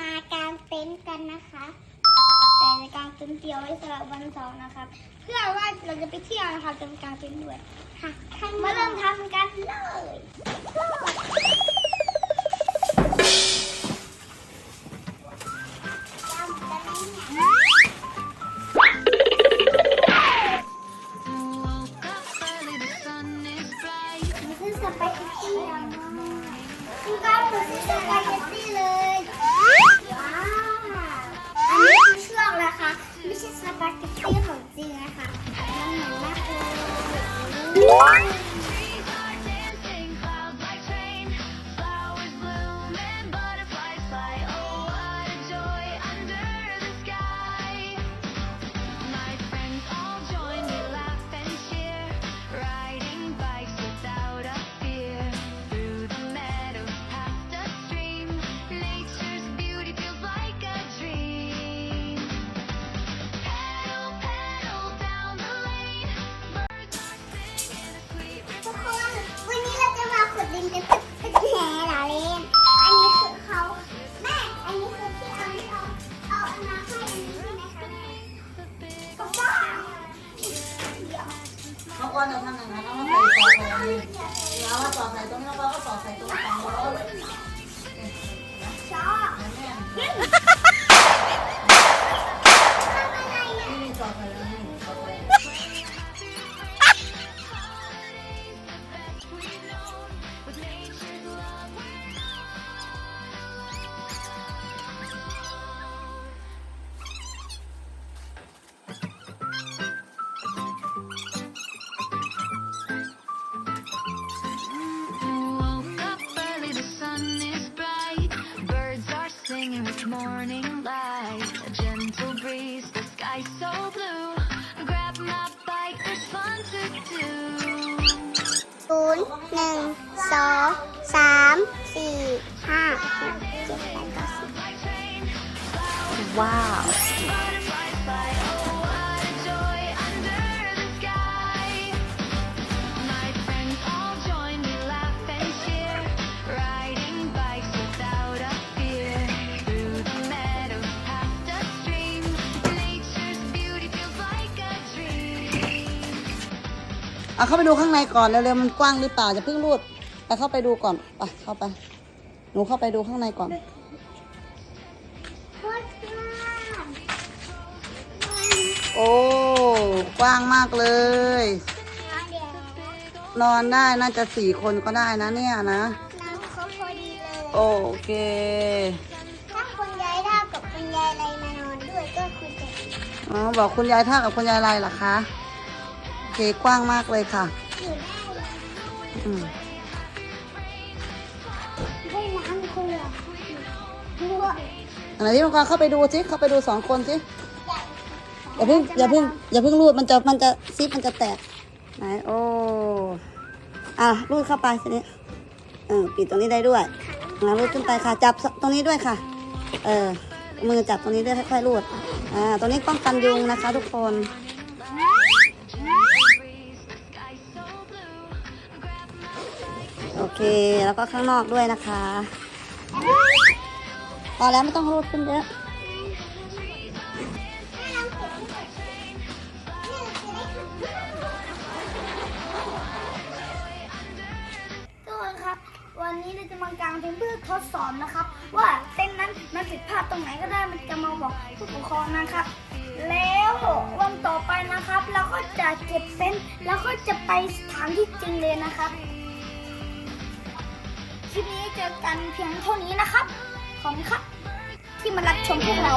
มากางเต็นท์กันนะคะแต่จะกางเต็นท์เดียวไว้สำหรับวันเสาร์นะครับ เพื่อว่าเราจะไปเที่ยวนะคะจะกางเต็นท์ด้วยค่ะมาเริ่มทำกันเลยคือสปาเกตตี้แล้วคุณก้าวเหมือนสปาเกตตี้เลย เขาอ้วนจะทำอย่างนั้นแล้วก็ใส่ต่อใส่อันนี้แล้วก็ต่อใส่ตรงนี้แล้วก็ต่อใส่ตรงกลางแล้วก็ morning light. A gentle breeze, the sky so blue. Grab my bike, there's fun to do. ศูนย์หนึ่งสองสามสี่ห้าหกเจ็ดแปดเก้าสิบ Wow. เอาเข้าไปดูข้างในก่อนเร็วๆมันกว้างหรือเปล่าจะเพิ่งรูดไปเข้าไปดูก่อนไปเข้าไป หนูเข้าไปดูข้างในก่อนโคตรกว้างโอ้กว้างมากเลยเดี๋ยวนอนได้น่าจะสี่คนก็ได้นะเนี่ยนะ น้ำเขาพอดีเลยโอเค ถ้าคุณยายท่ากับคุณยายอะไรมานอนด้วยก็คือจะอ๋อบอกคุณยายท่ากับคุณยายอะไรล่ะคะโอ เคกว้างมากเลยค่ะอยู่ได้เลยอืมได้น้ำคุณเหรอบัวอันไหนที่มังกรเข้าไปดูสิเข้าไปดูสองคนสิอย่าเพิ่งอย่าเพิ่งอย่าเพิ่งรูดมันจะมันจะซิปมันจะแตกไหนโอ้อะรูดเข้าไปทีนี้เออปิดตรงนี้ได้ด้วยอะรูดขึ้นไปค่ะ จับตรงนี้ด้วยค่ะ เออมือจับตรงนี้ด้วยค่อยๆรูดอ่าตรงนี้ป้องกันยุงนะคะ ทุกคน เค แล้วก็ข้างนอกด้วยนะคะ พอแล้วไม่ต้องรูดขึ้นเยอะทุกคนครับ วันนี้เราจะมากางเต็นท์เพื่อทดสอบนะครับ ว่าเต็นท์นั้นมันผิดพลาดตรงไหนก็ได้มันจะมาบอกผู้ปกครองนะครับ แล้ววันต่อไปนะครับ เราก็จะเก็บเต็นท์แล้วก็จะไปสถานที่จริงเลยนะครับ คลิปนี้เจอกันเพียงเท่านี้นะครับ ขอบคุณครับ ที่มารับชมพวกเรา